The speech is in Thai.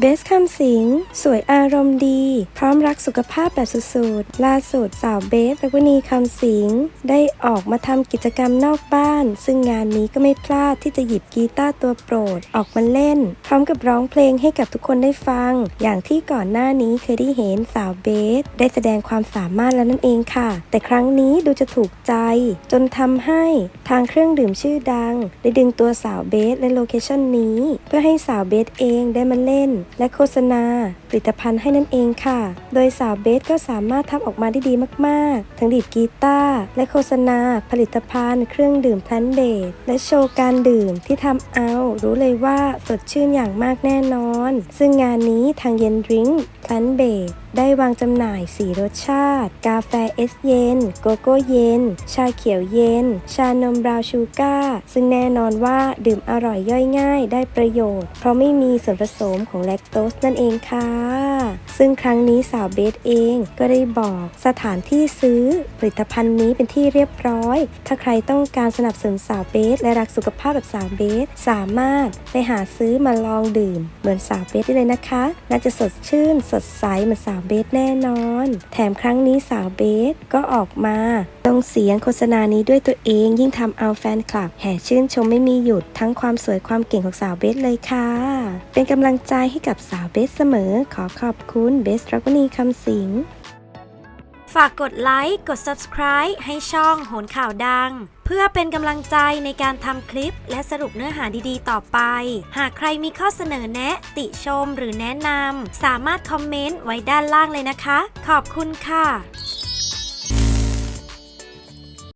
เบสคำสิง สวยอารมณ์ดี พร้อมรักสุขภาพแบบสุดๆ ล่าสุดสาวเบสรักวณีคำสิง ได้ออกมาทำกิจกรรมนอกบ้าน ซึ่งงานนี้ก็ไม่พลาดที่จะหยิบกีตาร์ตัวโปรดออกมาเล่น พร้อมกับร้องเพลงให้กับทุกคนได้ฟัง อย่างที่ก่อนหน้านี้เคยได้เห็นสาวเบส ได้แสดงความสามารถแล้วนั่นเองค่ะ แต่ครั้งนี้ดูจะถูกใจ จนทำให้ทางเครื่องดื่มชื่อดัง ได้ดึงตัวสาวเบสและโลเคชั่นนี้ เพื่อให้สาวเบสเองได้มาเล่นและโฆษณา ผลิตภัณฑ์ให้นั่นเองค่ะ โดยสาวเบสก็สามารถทำออกมาได้ดีมากๆ ทั้งดีดกีตาร์และโฆษณา ผลิตภัณฑ์ เครื่องดื่มแพลนเบสและโชว์การดื่มที่ทำเอา รู้เลยว่าสดชื่นอย่างมากแน่นอน ซึ่งงานนี้ทางเย็นดริงก์แพลนเบสได้วางจำหน่าย 4 รสชาติ กาแฟเอสเย็น โกโก้เย็น ชาเขียวเย็น ชานมบราวชูการ์ซึ่งแน่นอนว่าดื่มอร่อยย่อยง่ายได้ประโยชน์ เพราะไม่มีส่วนผสมของแลคโตสนั่นเองค่ะ ซึ่งครั้งนี้สาวเบสเองก็ได้บอกสถานที่ซื้อผลิตภัณฑ์นี้เป็นที่เรียบร้อย ถ้าใครต้องการสนับสนุนสาวเบสและรักสุขภาพแบบสาวเบสสามารถไปหาซื้อมาลองดื่ม เหมือนสาวเบสได้เลยนะคะ น่าจะสดชื่นสดใสเหมือนสาวเบสแน่นอน แถมครั้งนี้สาวเบสก็ออกมาลงเสียงโฆษณานี้ด้วยตัวเองยิ่งทำเอาแฟนคลับ แห่ชื่นชมไม่มีหยุดทั้งความสวยความเก่งของสาวเบสเลยค่ะ เป็นกำลังใจให้กับสาวเบสเสมอ ขอขอบคุณเบสรักวณีคำสิง ฝากกดไลค์ กด subscribe ให้ช่องโหนข่าวดัง เพื่อเป็นกำลังใจในการทำคลิป และสรุปเนื้อหาดีๆ ต่อไป หากใครมีข้อเสนอแนะ ติชมหรือแนะนำสามารถคอมเมนต์ไว้ด้านล่างเลยนะคะ ขอบคุณค่ะ